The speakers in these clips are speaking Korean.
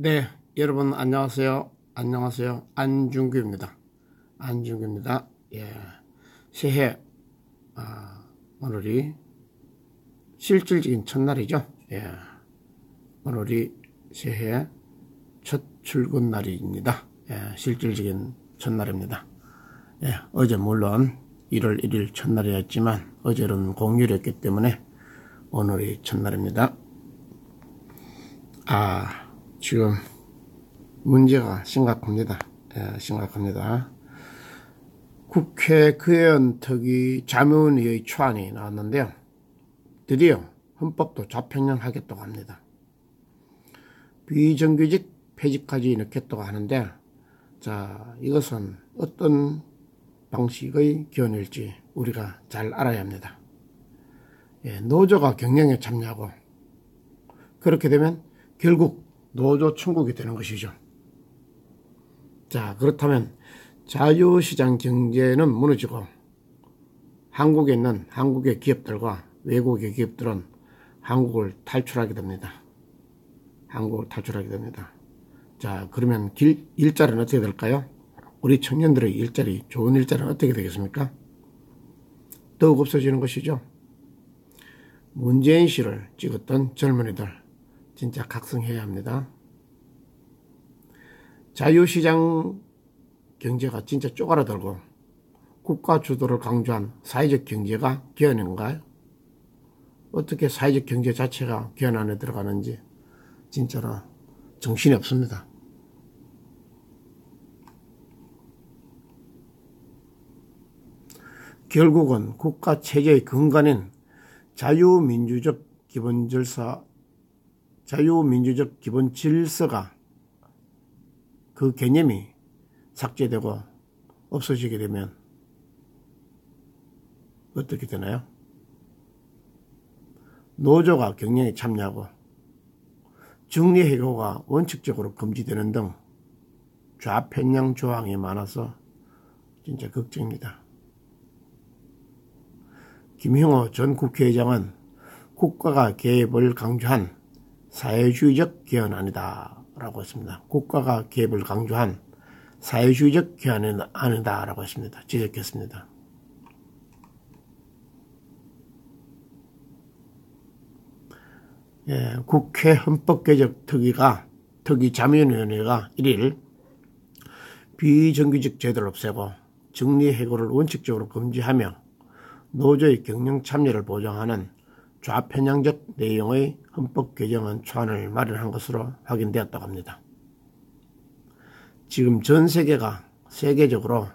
네, 여러분 안녕하세요. 안녕하세요. 안중규입니다. 안중규입니다. 예, 새해 아, 오늘이 실질적인 첫날이죠. 예, 오늘이 새해 첫 출근 날입니다. 예, 실질적인 첫날입니다. 예, 어제 물론 1월 1일 첫날이었지만 어제는 공휴일이었기 때문에 오늘이 첫날입니다. 아, 지금 문제가 심각합니다. 예, 심각합니다. 국회 의원특위 자문위의 초안이 나왔는데요. 드디어 헌법도 좌편향하겠다고 합니다. 비정규직 폐지까지 넣겠다고 하는데 자 이것은 어떤 방식의 기원일지 우리가 잘 알아야 합니다. 예, 노조가 경영에 참여하고 그렇게 되면 결국 노조 천국이 되는 것이죠. 자, 그렇다면 자유시장 경제는 무너지고 한국에 있는 한국의 기업들과 외국의 기업들은 한국을 탈출하게 됩니다. 한국을 탈출하게 됩니다. 자, 그러면 길, 일자리는 어떻게 될까요? 우리 청년들의 일자리, 좋은 일자리는 어떻게 되겠습니까? 더욱 없어지는 것이죠. 문재인 씨를 찍었던 젊은이들, 진짜 각성해야 합니다. 자유시장 경제가 진짜 쪼그라들고 국가 주도를 강조한 사회적 경제가 기원인가요? 어떻게 사회적 경제 자체가 기원 안에 들어가는지 진짜로 정신이 없습니다. 결국은 국가 체제의 근간인 자유민주적 기본 질서 자유민주적 기본 질서가 그 개념이 삭제되고 없어지게 되면 어떻게 되나요? 노조가 경영에 참여하고 정리해고가 원칙적으로 금지되는 등 좌편향 조항이 많아서 진짜 걱정입니다. 김형호 전 국회의장은 국가가 개입을 강조한 사회주의적 개헌 아니다라고 했습니다. 국가가 개입을 강조한 사회주의적 개헌은 아니다라고 했습니다. 지적했습니다. 예, 국회 헌법개혁 특위가 특위 자문위원회가 1일 비정규직 제도를 없애고 정리 해고를 원칙적으로 금지하며 노조의 경영 참여를 보장하는 좌편향적 내용의 헌법 개정안 초안을 마련한 것으로 확인되었다고 합니다. 지금 전 세계가 세계적으로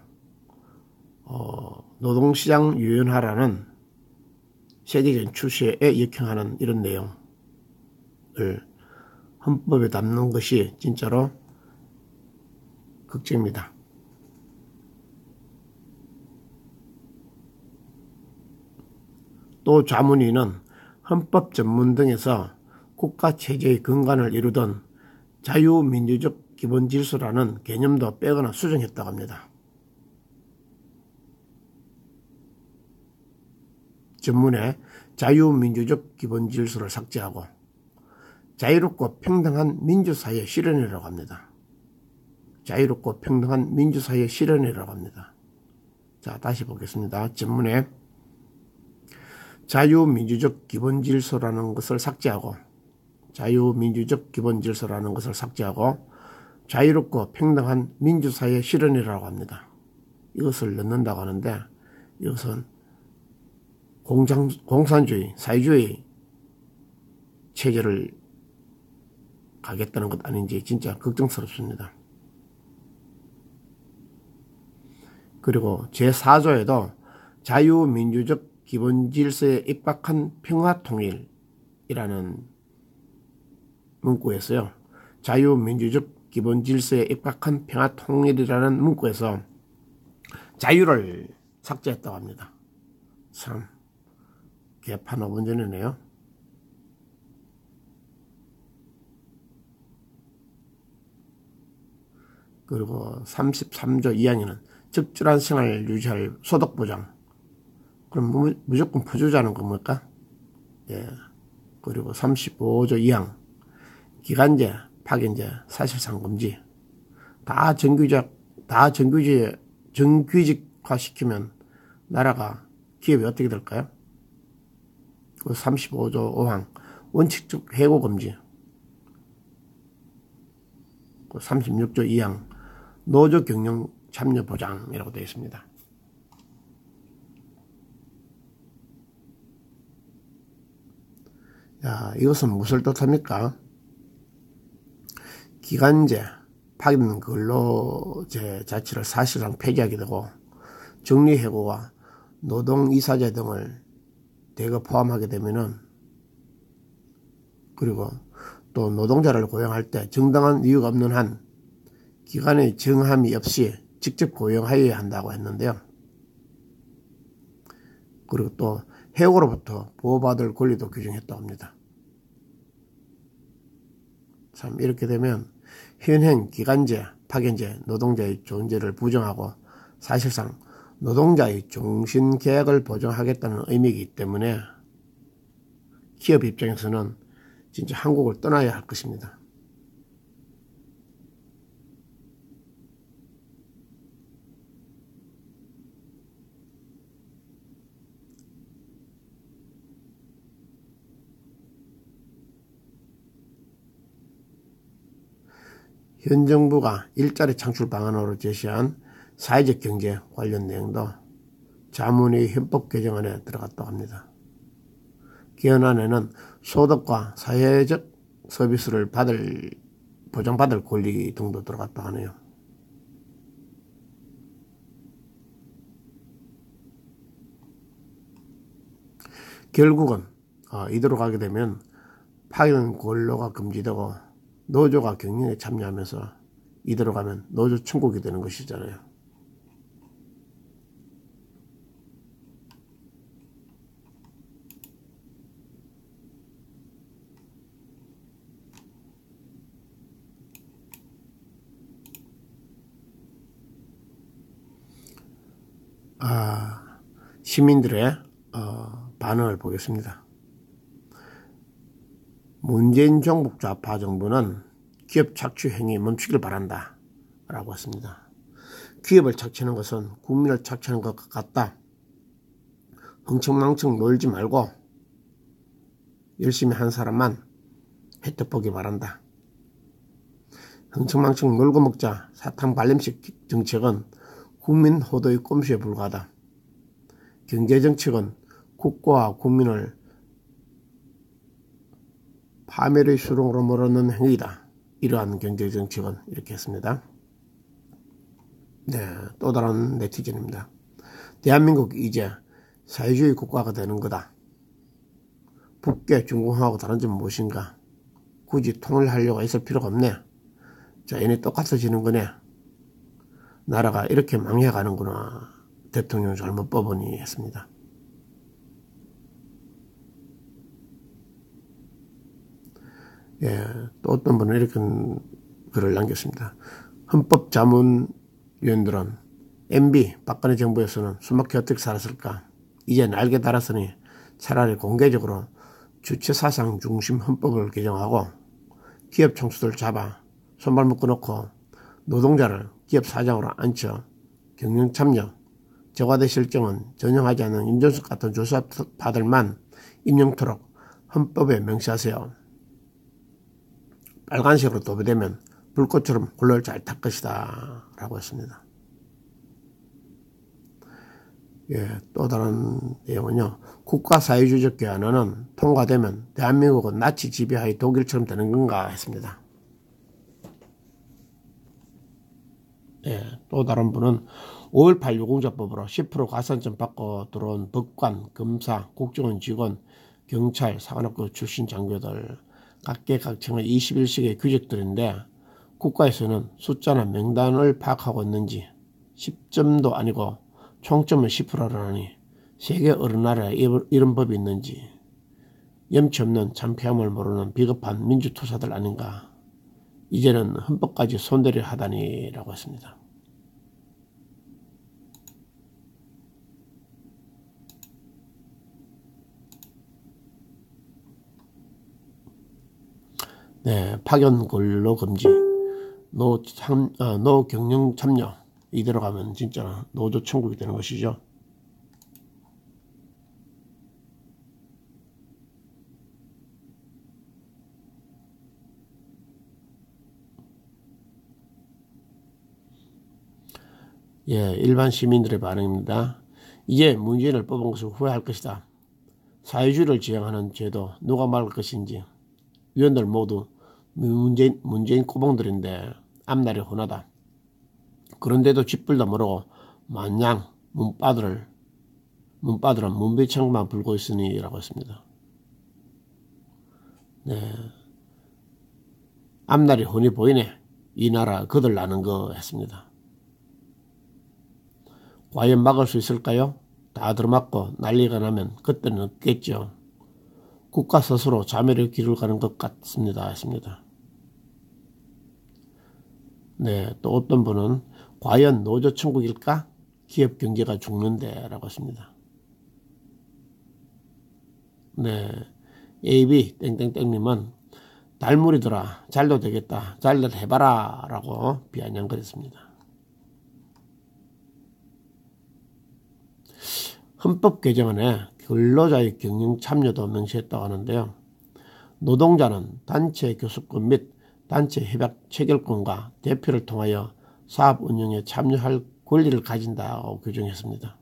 어, 노동시장 유연화라는 세계적인 추세에 역행하는 이런 내용을 헌법에 담는 것이 진짜로 걱정입니다. 또 자문위는 헌법 전문 등에서 국가 체제의 근간을 이루던 자유민주적 기본 질서라는 개념도 빼거나 수정했다고 합니다. 전문에 자유민주적 기본 질서를 삭제하고 자유롭고 평등한 민주사회 실현이라고 합니다. 자유롭고 평등한 민주사회 실현이라고 합니다. 자, 다시 보겠습니다. 전문에 자유민주적 기본질서라는 것을 삭제하고 자유민주적 기본질서라는 것을 삭제하고 자유롭고 평등한 민주사회 실현이라고 합니다. 이것을 넣는다고 하는데 이것은 공장, 공산주의, 사회주의 체제를 가겠다는 것 아닌지 진짜 걱정스럽습니다. 그리고 제4조에도 자유민주적 기본 질서에 입각한 평화 통일이라는 문구에서요. 자유민주적 기본 질서에 입각한 평화 통일이라는 문구에서 자유를 삭제했다고 합니다. 참 개판 5분 전이네요. 그리고 33조 2항에는 적절한 생활 유지할 소득보장 그럼 무조건 부주자는 겁니까? 예. 그리고 35조 2항 기간제 파견제 사실상 금지. 다 정규직 다 정규직 정규직화 시키면 나라가 기업이 어떻게 될까요? 그 35조 5항 원칙적 해고 금지. 그 36조 2항 노조 경영 참여 보장이라고 되어 있습니다. 야, 이것은 무엇을 뜻합니까? 기간제, 파견 근로제 자체를 사실상 폐지하게 되고 정리해고와 노동이사제 등을 대거 포함하게 되면은 그리고 또 노동자를 고용할 때 정당한 이유가 없는 한 기간의 정함이 없이 직접 고용하여야 한다고 했는데요. 그리고 또 해고로부터 보호받을 권리도 규정했다고 합니다. 참 이렇게 되면 현행 기간제, 파견제, 노동자의 존재를 부정하고 사실상 노동자의 종신 계약을 보장하겠다는 의미이기 때문에 기업 입장에서는 진짜 한국을 떠나야 할 것입니다. 현 정부가 일자리 창출 방안으로 제시한 사회적 경제 관련 내용도 자문의 헌법 개정안에 들어갔다고 합니다. 개헌안에는 소득과 사회적 서비스를 받을 보장받을 권리 등도 들어갔다 하네요. 결국은 어, 이대로 가게 되면 파견 근로가 금지되고 노조가 경영에 참여하면서 이대로 가면 노조 천국이 되는 것이잖아요. 아, 시민들의 어, 반응을 보겠습니다. 문재인 정부 좌파 정부는 기업 착취 행위 멈추길 바란다. 라고 했습니다. 기업을 착취하는 것은 국민을 착취하는 것 같다. 흥청망청 놀지 말고 열심히 한 사람만 혜택 보기 바란다. 흥청망청 놀고 먹자 사탕 발림식 정책은 국민 호도의 꼼수에 불과하다. 경제정책은 국가와 국민을 파멸의 수렁으로 몰아넣는 행위다. 이러한 경제정책은 이렇게 했습니다. 네, 또 다른 네티즌입니다. 대한민국 이제 사회주의 국가가 되는 거다. 북계 중국하고 다른 점은 무엇인가? 굳이 통일 하려고 있을 필요가 없네. 자, 얘네 똑같아지는 거네. 나라가 이렇게 망해가는구나. 대통령 잘못 뽑으니 했습니다. 예, 또 어떤 분은 이렇게 글을 남겼습니다. 헌법 자문 위원들은 MB 박근혜 정부에서는 숨막혀 어떻게 살았을까? 이제 날개 달았으니 차라리 공개적으로 주체 사상 중심 헌법을 개정하고 기업 총수들 잡아 손발 묶어놓고 노동자를 기업 사장으로 앉혀 경영 참여, 저과대 실정은 전형하지 않은 임전숙 같은 조사파들만 임명토록 헌법에 명시하세요. 빨간색으로 도배되면 불꽃처럼 홀를 잘탈 것이다. 라고 했습니다. 예, 또 다른 내용은요. 국가사회주의적 개헌은 통과되면 대한민국은 나치 지배하의 독일처럼 되는 건가 했습니다. 예, 또 다른 분은 5.18 유공자법으로 10% 가산점 받고 들어온 법관, 검사, 국정원 직원, 경찰, 사관학교 출신 장교들 각계각층의 21세기의 규칙들인데 국가에서는 숫자나 명단을 파악하고 있는지 10점도 아니고 총점을 10%라니 세계 어느 나라에 이런 법이 있는지 염치 없는 참폐함을 모르는 비겁한 민주투사들 아닌가 이제는 헌법까지 손대려 하다니라고 했습니다. 네, 파견 근로 금지, 노 참, 어, 노 경영 참여 이대로 가면 진짜 노조 천국이 되는 것이죠. 예, 일반 시민들의 반응입니다. 이제 문재인을 뽑은 것을 후회할 것이다. 사회주의를 지향하는 제도 누가 말할 것인지 위원들 모두 문재인, 문재인 꼬봉들인데 앞날이 훤하다. 그런데도 쥐뿔도 모르고 마냥 문바들을 문바들은 문비창만 불고 있으니 라고 했습니다. 네. 앞날이 훤히 보이네. 이 나라 그들 나는 거 했습니다. 과연 막을 수 있을까요? 다 들어맞고 난리가 나면 그때는 없겠죠. 국가 스스로 자멸의 길을 가는 것 같습니다. 했습니다. 네, 또 어떤 분은 과연 노조 천국일까? 기업 경제가 죽는데 라고 했습니다. 네, AB 땡땡땡님은 달무리더라 잘도 되겠다 잘도 해봐라 라고 비아냥거렸습니다. 헌법 개정안에 근로자의 경영 참여도 명시했다고 하는데요. 노동자는 단체 교섭권 및 단체 협약 체결권과 대표를 통하여 사업 운영에 참여할 권리를 가진다고 규정했습니다.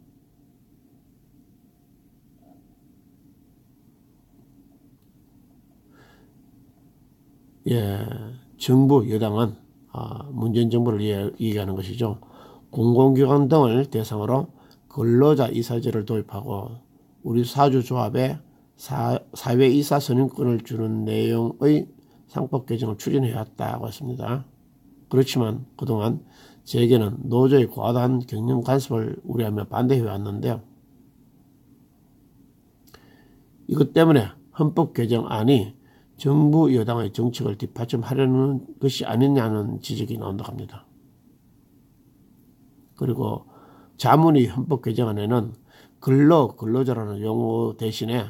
예, 정부 여당은 아, 문재인 정부를 얘기하는 것이죠. 공공기관 등을 대상으로 근로자 이사제를 도입하고 우리 사주조합에 사, 사회이사 선임권을 주는 내용의 상법 개정을 추진해왔다고 했습니다. 그렇지만 그동안 제게는 노조의 과다한 경영 간섭을 우려하며 반대해 왔는데요. 이것 때문에 헌법 개정안이 정부 여당의 정책을 뒷받침하려는 것이 아니냐는 지적이 나온다고 합니다. 그리고 자문위 헌법 개정안에는 근로, 근로자라는 용어 대신에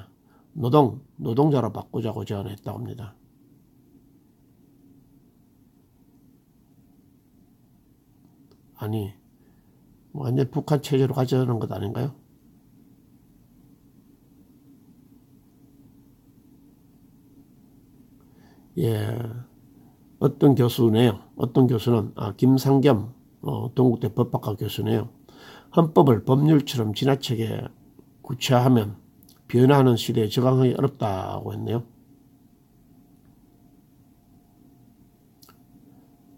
노동, 노동자로 바꾸자고 제안했다고 합니다. 아니, 완전 북한 체제로 가자는 것 아닌가요? 예, 어떤 교수네요. 어떤 교수는, 아, 김상겸, 어, 동국대 법학과 교수네요. 헌법을 법률처럼 지나치게 구체화하면 변화하는 시대에 적응하기 어렵다고 했네요.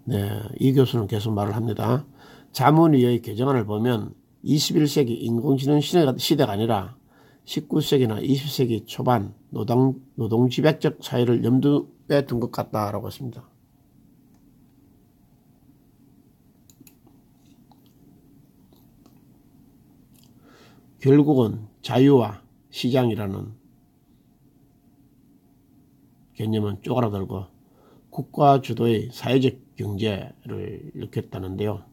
네, 이 교수는 계속 말을 합니다. 자문위의 개정안을 보면 21세기 인공지능 시대가, 아니라 19세기나 20세기 초반 노동, 노동지배적 사회를 염두에 둔 것 같다라고 했습니다. 결국은 자유와 시장이라는 개념은 쪼그라들고 국가 주도의 사회적 경제를 일으켰다는데요.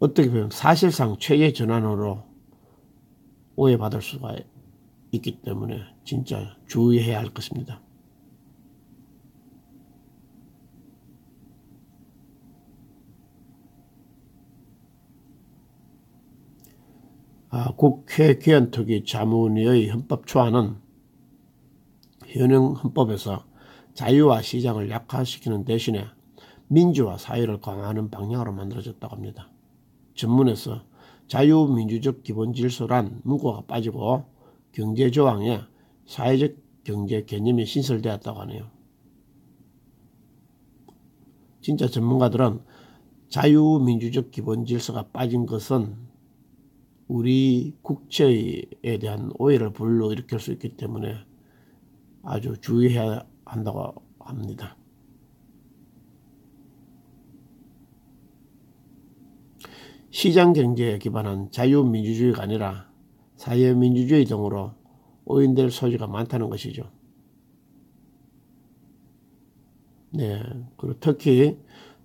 어떻게 보면 사실상 최대 전환으로 오해받을 수가 있기 때문에 진짜 주의해야 할 것입니다. 아, 국회 개헌특위 자문위의 헌법 초안은 현행 헌법에서 자유와 시장을 약화시키는 대신에 민주화 사회를 강화하는 방향으로 만들어졌다고 합니다. 전문에서 자유민주적 기본 질서란 문구가 빠지고 경제조항에 사회적 경제 개념이 신설되었다고 하네요. 진짜 전문가들은 자유민주적 기본 질서가 빠진 것은 우리 국제에 대한 오해를 불러일으킬 수 있기 때문에 아주 주의해야 한다고 합니다. 시장 경제에 기반한 자유민주주의가 아니라 사회민주주의 등으로 오인될 소지가 많다는 것이죠. 네. 그리고 특히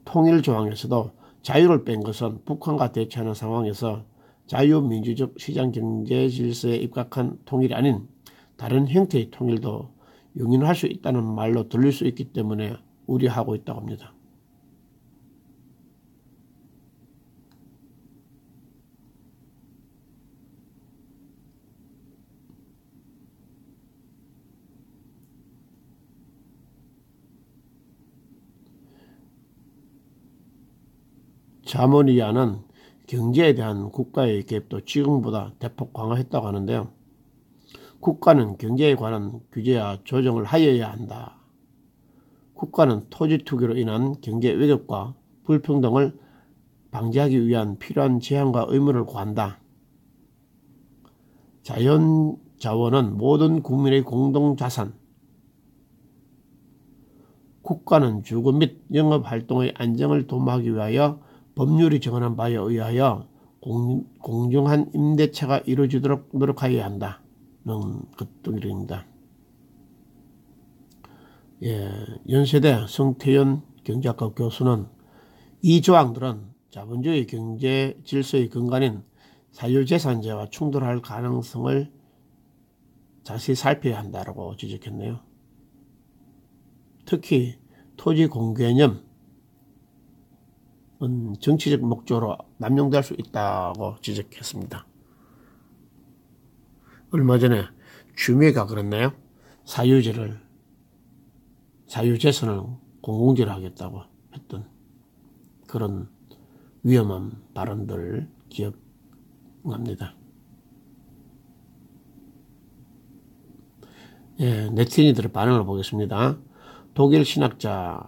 통일조항에서도 자유를 뺀 것은 북한과 대치하는 상황에서 자유민주적 시장경제 질서에 입각한 통일이 아닌 다른 형태의 통일도 용인할 수 있다는 말로 들릴 수 있기 때문에 우려하고 있다고 합니다. 자모니아는 경제에 대한 국가의 개입도 지금보다 대폭 강화했다고 하는데요. 국가는 경제에 관한 규제와 조정을 하여야 한다. 국가는 토지 투기로 인한 경제 위협과 불평등을 방지하기 위한 필요한 제한과 의무를 구한다. 자연 자원은 모든 국민의 공동 자산. 국가는 주거 및 영업 활동의 안정을 도모하기 위하여 법률이 정하는 바에 의하여 공, 공정한 임대차가 이루어지도록 노력하여야 한다는 것들입니다. 예, 연세대 성태현 경제학과 교수는 이 조항들은 자본주의 경제 질서의 근간인 사유재산제와 충돌할 가능성을 자세히 살펴야 한다고 지적했네요. 특히 토지 공개념, 정치적 목적으로 남용될 수 있다고 지적했습니다. 얼마 전에 주미가 그랬나요? 사유재를 사유재산을 공공재로 하겠다고 했던 그런 위험한 발언들 기억납니다. 예, 네티니들의 반응을 보겠습니다. 독일 신학자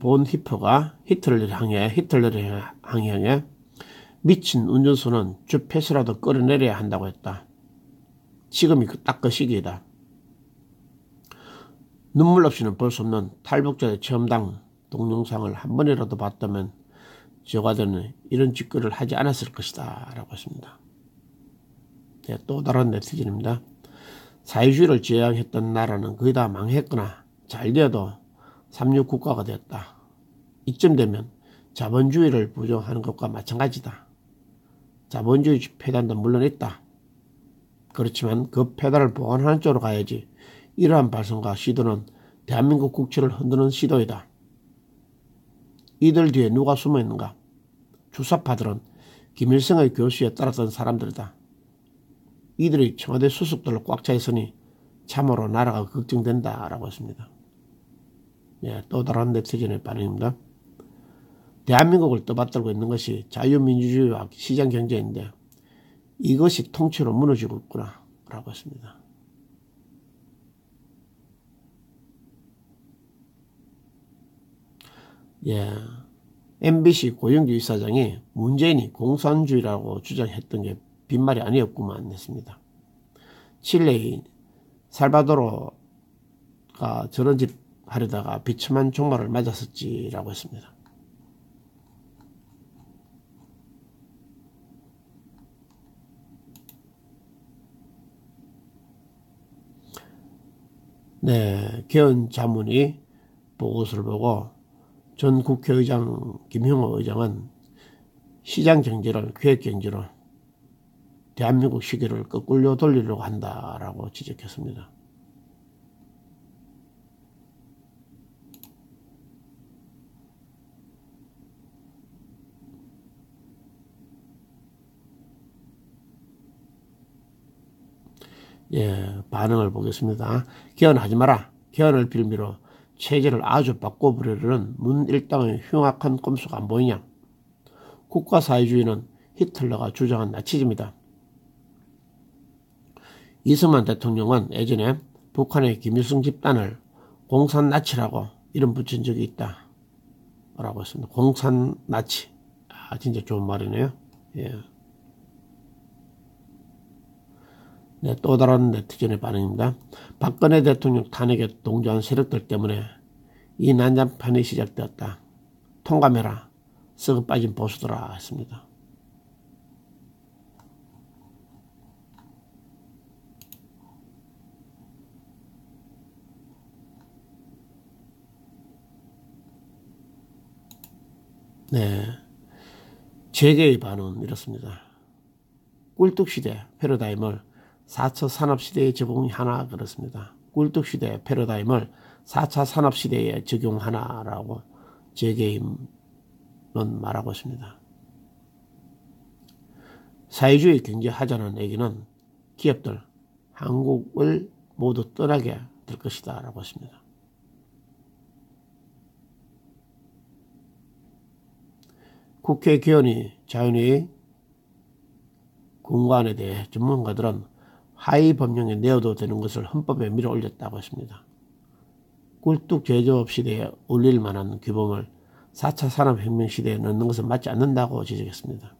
본 히퍼가 히틀러를 향해 히틀러를 향해 미친 운전수는 주패스라도 끌어내려야 한다고 했다. 지금이 그 딱그 시기이다. 눈물 없이는 볼 수 없는 탈북자의 체험당 동영상을 한 번이라도 봤다면 저가들는 이런 짓거리를 하지 않았을 것이다 라고 했습니다. 네, 또 다른 네티즌입니다. 사회주의를 지향했던 나라는 거의 다 망했거나 잘 되어도 삼류 국가가 되었다. 이쯤 되면 자본주의를 부정하는 것과 마찬가지다. 자본주의 폐단도 물론 있다. 그렇지만 그 폐단을 보완하는 쪽으로 가야지 이러한 발성과 시도는 대한민국 국치를 흔드는 시도이다. 이들 뒤에 누가 숨어 있는가? 주사파들은 김일성의 교수에 따랐던 사람들이다. 이들이 청와대 수석들로 꽉 차 있으니 참으로 나라가 걱정된다라고 했습니다. 예, 또 다른 네티즌의 반응입니다. 대한민국을 떠받들고 있는 것이 자유민주주의와 시장경제인데 이것이 통째로 무너지고 있구나 라고 했습니다. 예, MBC 고영규 이사장이 문재인이 공산주의라고 주장했던 게 빈말이 아니었구만 했습니다. 칠레인 살바도르가 저런 짓 하려다가 비참한 종말을 맞았었지라고 했습니다. 네, 개헌 자문이 보고서를 보고 전 국회의장 김형호 의장은 시장 경제를 계획 경제로 대한민국 시기를 거꾸로 돌리려고 한다라고 지적했습니다. 예, 반응을 보겠습니다. 개헌하지 마라. 개헌을 빌미로 체제를 아주 바꿔버리려는 문 일당의 흉악한 꼼수가 안 보이냐? 국가사회주의는 히틀러가 주장한 나치즘이다. 이승만 대통령은 예전에 북한의 김일성 집단을 공산 나치라고 이름 붙인 적이 있다. 라고 했습니다. 공산 나치. 아, 진짜 좋은 말이네요. 예. 네, 또 다른 네티즌의 반응입니다. 박근혜 대통령 탄핵에 동조한 세력들 때문에 이 난장판이 시작되었다. 통감해라. 썩어 빠진 보수들아 했습니다. 네. 재계의 반응은 이렇습니다. 꿀뚝시대 패러다임을 4차 산업시대에 적용하나 그렇습니다. 꿀뚝시대 패러다임을 4차 산업시대에 적용하나라고 재개임은 말하고 있습니다. 사회주의 경제 하자는 얘기는 기업들 한국을 모두 떠나게 될 것이다 라고 했습니다. 국회 개헌이 자연히 공관에 대해 전문가들은 하위 법령에 내어도 되는 것을 헌법에 밀어 올렸다고 했습니다. 꿀뚝 제조업 시대에 올릴 만한 규범을 4차 산업혁명 시대에 넣는 것은 맞지 않는다고 지적했습니다.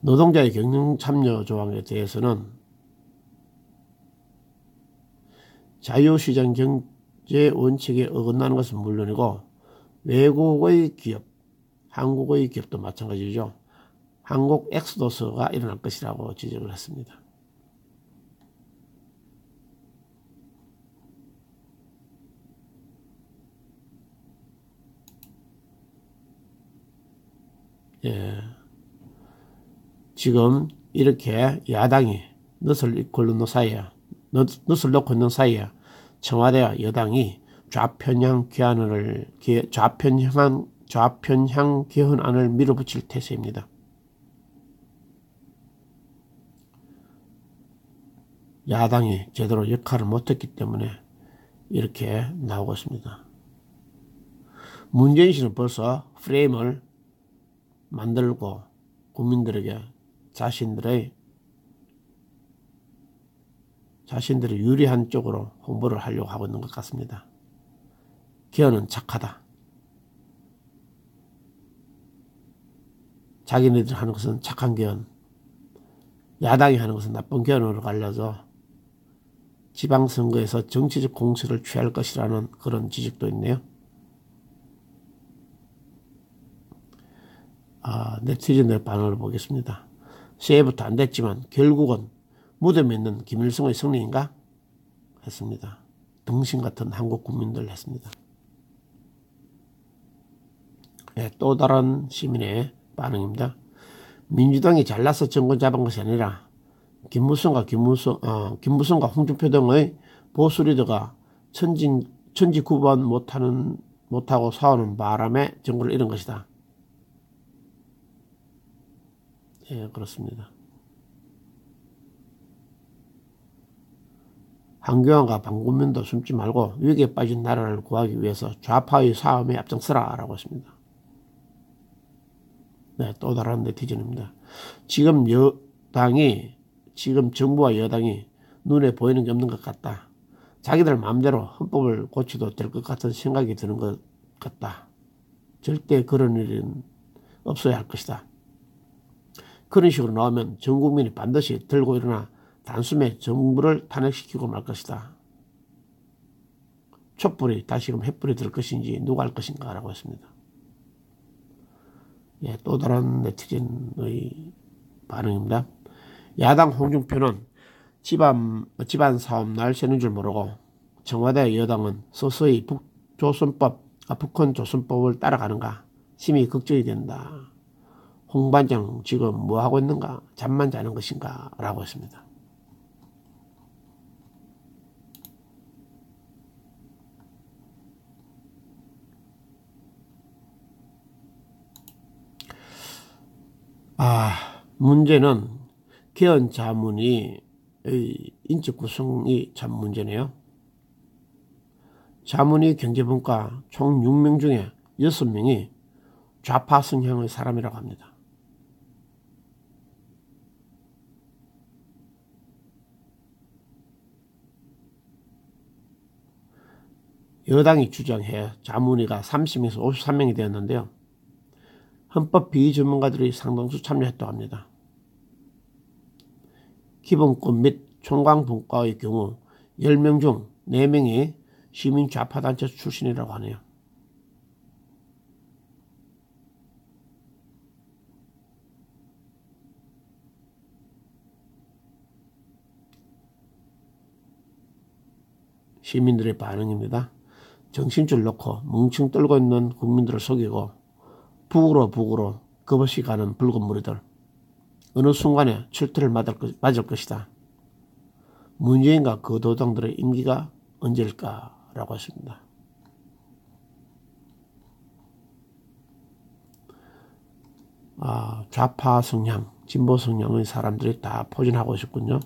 노동자의 경영 참여 조항에 대해서는 자유시장 경제 원칙에 어긋나는 것은 물론이고 외국의 기업, 한국의 기업도 마찬가지죠. 한국 엑스도스가 일어날 것이라고 지적을 했습니다. 예. 지금 이렇게 야당이 넛을 걸는 사이에 넛을 놓고 있는 사이에 청와대와 여당이 좌편향 개헌을 좌편향 좌편향 개헌안을 밀어붙일 태세입니다. 야당이 제대로 역할을 못했기 때문에 이렇게 나오고 있습니다. 문재인 씨는 벌써 프레임을 만들고 국민들에게 자신들의 자신들이 유리한 쪽으로 홍보를 하려고 하고 있는 것 같습니다. 기어는 착하다. 자기네들 하는 것은 착한 기원, 야당이 하는 것은 나쁜 기원으로 갈려서 지방선거에서 정치적 공세를 취할 것이라는 그런 지적도 있네요. 아, 네티즌의 반응을 보겠습니다. 새해부터 안 됐지만 결국은 무덤에 있는 김일성의 승리인가? 했습니다. 등신 같은 한국 국민들 했습니다. 네, 또 다른 시민의 반응입니다. 민주당이 잘나서 정권 잡은 것이 아니라 김무성과 김무성, 어, 김무성과 홍준표 등의 보수 리더가 천진, 천지구번 못하는, 못하고 싸우는 바람에 정권을 잃은 것이다. 예, 그렇습니다. 한교안과 방금면도 숨지 말고 위기에 빠진 나라를 구하기 위해서 좌파의 싸움에 앞장서라 라고 했습니다. 네, 또 다른 네티즌입니다. 지금 여당이 지금 정부와 여당이 눈에 보이는 게 없는 것 같다. 자기들 마음대로 헌법을 고쳐도 될 것 같은 생각이 드는 것 같다. 절대 그런 일은 없어야 할 것이다. 그런 식으로 나오면 전 국민이 반드시 들고 일어나 단숨에 정부를 탄핵시키고 말 것이다. 촛불이 다시금 횃불이 될 것인지 누가 할 것인가 라고 했습니다. 예, 또 다른 네티즌의 반응입니다. 야당 홍준표는 집안, 집안 사업 날 새는 줄 모르고 청와대 여당은 서서히 북조선법, 아, 북한 조선법을 따라가는가 심히 걱정이 된다. 홍 반장 지금 뭐 하고 있는가? 잠만 자는 것인가? 라고 했습니다. 아, 문제는 개헌 자문이 인적 구성이 참 문제네요. 자문이 경제분과 총 6명 중에 6명이 좌파 성향의 사람이라고 합니다. 여당이 주장해 자문위가 30에서 53명이 되었는데요. 헌법 비전문가들이 상당수 참여했다고 합니다. 기본권 및 총광분과의 경우 10명 중 4명이 시민 좌파단체 출신이라고 하네요. 시민들의 반응입니다. 정신줄 놓고 뭉칭 떨고 있는 국민들을 속이고 북으로 북으로 겁없이 가는 붉은 무리들. 어느 순간에 출퇴를 맞을, 것이다. 문재인과 그 도당들의 임기가 언제일까라고 했습니다. 아, 좌파 성향, 진보 성향의 사람들이 다 포진하고 있었군요.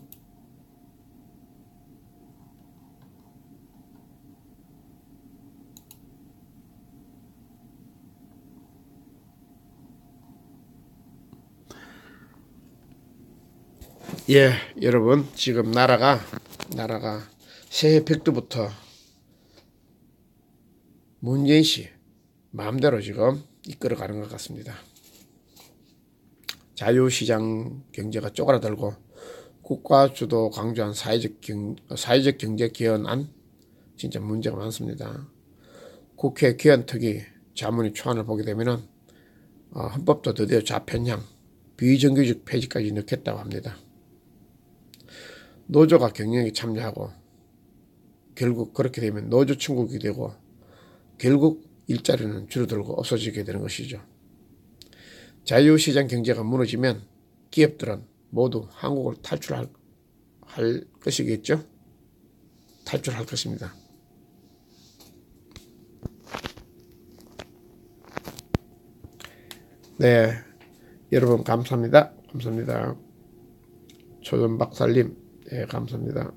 예, 여러분 지금 나라가 나라가 새해 벽두부터 문재인 씨 마음대로 지금 이끌어가는 것 같습니다. 자유시장 경제가 쪼그라들고 국가 주도 강조한 사회적 경, 사회적 경제 개헌안 진짜 문제가 많습니다. 국회 개헌 특위 자문위 초안을 보게 되면은 어, 헌법도 드디어 좌편향 비정규직 폐지까지 넣겠다고 합니다. 노조가 경영에 참여하고 결국 그렇게 되면 노조 충국이 되고 결국 일자리는 줄어들고 없어지게 되는 것이죠. 자유시장 경제가 무너지면 기업들은 모두 한국을 탈출할 할 것이겠죠? 탈출할 것입니다. 네, 여러분 감사합니다. 감사합니다. 초전 박살님, 네, 감사합니다.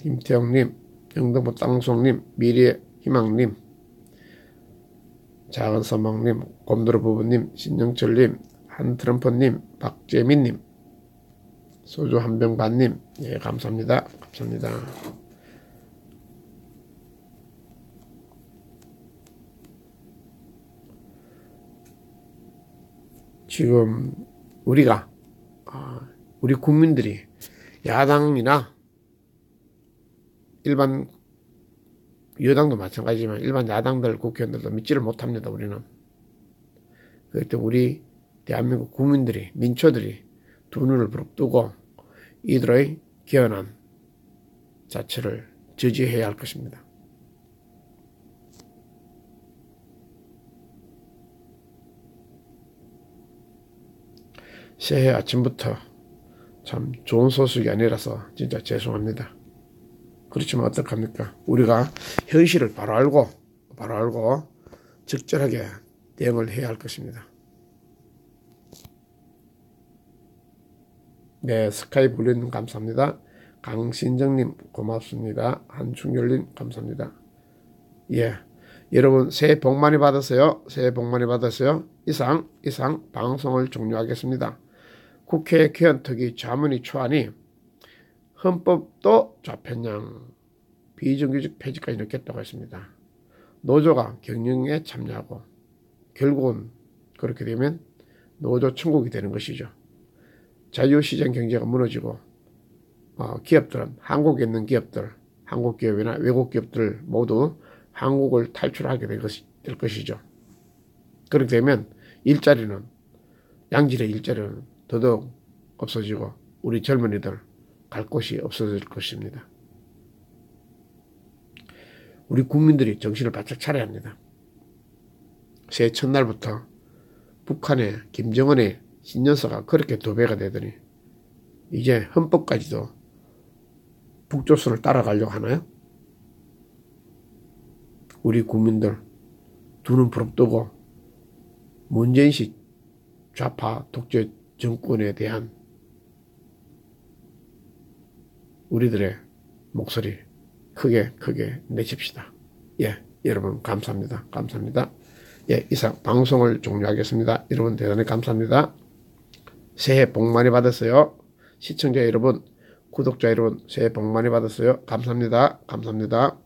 김태형님, 영등포 땅송님, 미래 희망님, 작은 서망님, 곰돌이 부부님, 신영철님, 한트럼프님, 박재민님, 소주 한 병 반님, 예, 감사합니다. 감사합니다. 지금 우리가 아, 우리 국민들이 야당이나 일반 여당도 마찬가지지만 일반 야당들 국회의원들도 믿지를 못합니다. 우리는. 때문에 우리 대한민국 국민들이 민초들이 두 눈을 부릅뜨고 이들의 개헌안 자체를 저지해야 할 것입니다. 새해 아침부터 참 좋은 소식이 아니라서 진짜 죄송합니다. 그렇지만 어떡합니까? 우리가 현실을 바로 알고, 바로 알고 적절하게 대응을 해야 할 것입니다. 네, 스카이 블루님 감사합니다. 강신정님 고맙습니다. 한충열님 감사합니다. 예, 여러분 새해 복 많이 받으세요. 새해 복 많이 받으세요. 이상 이상 방송을 종료하겠습니다. 국회 개헌특위 자문위 초안이 헌법도 좌편향 비정규직 폐지까지 넣겠다고 했습니다. 노조가 경영에 참여하고 결국은 그렇게 되면 노조 천국이 되는 것이죠. 자유시장 경제가 무너지고 어, 기업들은 한국에 있는 기업들, 한국 기업이나 외국 기업들 모두 한국을 탈출하게 될 것이죠. 그렇게 되면 일자리는 양질의 일자리는 더더욱 없어지고 우리 젊은이들 갈 곳이 없어질 것입니다. 우리 국민들이 정신을 바짝 차려야 합니다. 새해 첫날부터 북한의 김정은의 신년사가 그렇게 도배가 되더니 이제 헌법까지도 북조선을 따라가려고 하나요? 우리 국민들 두 눈 부릅뜨고 문재인식 좌파 독재 정권에 대한 우리들의 목소리 크게 크게 내십시다. 예, 여러분 감사합니다. 감사합니다. 예, 이상 방송을 종료하겠습니다. 여러분 대단히 감사합니다. 새해 복 많이 받으세요. 시청자 여러분, 구독자 여러분, 새해 복 많이 받으세요. 감사합니다. 감사합니다.